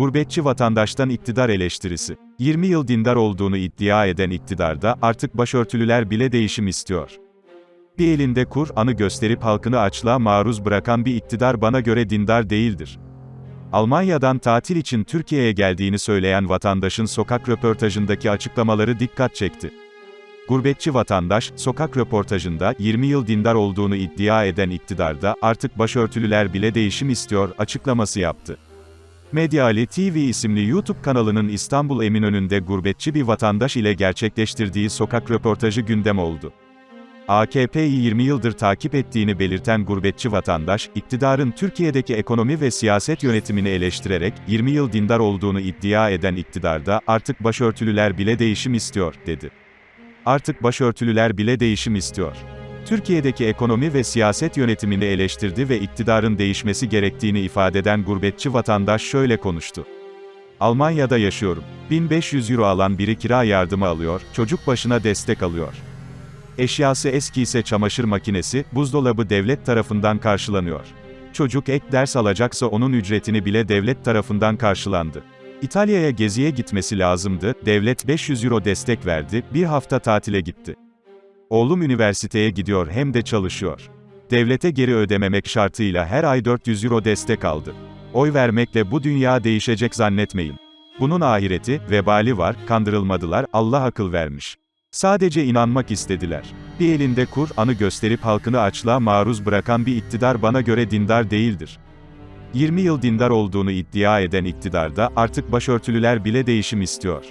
Gurbetçi vatandaştan iktidar eleştirisi. 20 yıl dindar olduğunu iddia eden iktidarda artık başörtülüler bile değişim istiyor. Bir elinde Kur'an'ı gösterip halkını açlığa maruz bırakan bir iktidar bana göre dindar değildir. Almanya'dan tatil için Türkiye'ye geldiğini söyleyen vatandaşın sokak röportajındaki açıklamaları dikkat çekti. Gurbetçi vatandaş, sokak röportajında 20 yıl dindar olduğunu iddia eden iktidarda artık başörtülüler bile değişim istiyor açıklaması yaptı. Medyali TV isimli YouTube kanalının İstanbul Eminönü'nde gurbetçi bir vatandaş ile gerçekleştirdiği sokak röportajı gündem oldu. AKP'yi 20 yıldır takip ettiğini belirten gurbetçi vatandaş, iktidarın Türkiye'deki ekonomi ve siyaset yönetimini eleştirerek, 20 yıl dindar olduğunu iddia eden iktidarda, artık başörtülüler bile değişim istiyor, dedi. Artık başörtülüler bile değişim istiyor. Türkiye'deki ekonomi ve siyaset yönetimini eleştirdi ve iktidarın değişmesi gerektiğini ifade eden gurbetçi vatandaş şöyle konuştu. Almanya'da yaşıyorum. 1500 euro alan biri kira yardımı alıyor, çocuk başına destek alıyor. Eşyası eski ise çamaşır makinesi, buzdolabı devlet tarafından karşılanıyor. Çocuk ek ders alacaksa onun ücretini bile devlet tarafından karşılandı. İtalya'ya geziye gitmesi lazımdı, devlet 500 euro destek verdi, bir hafta tatile gitti. Oğlum üniversiteye gidiyor hem de çalışıyor. Devlete geri ödememek şartıyla her ay 400 euro destek aldı. Oy vermekle bu dünya değişecek zannetmeyin. Bunun ahireti, vebali var, kandırılmadılar, Allah akıl vermiş. Sadece inanmak istediler. Bir elinde Kur'an'ı gösterip halkını açlığa maruz bırakan bir iktidar bana göre dindar değildir. 20 yıl dindar olduğunu iddia eden iktidarda artık başörtülüler bile değişim istiyor.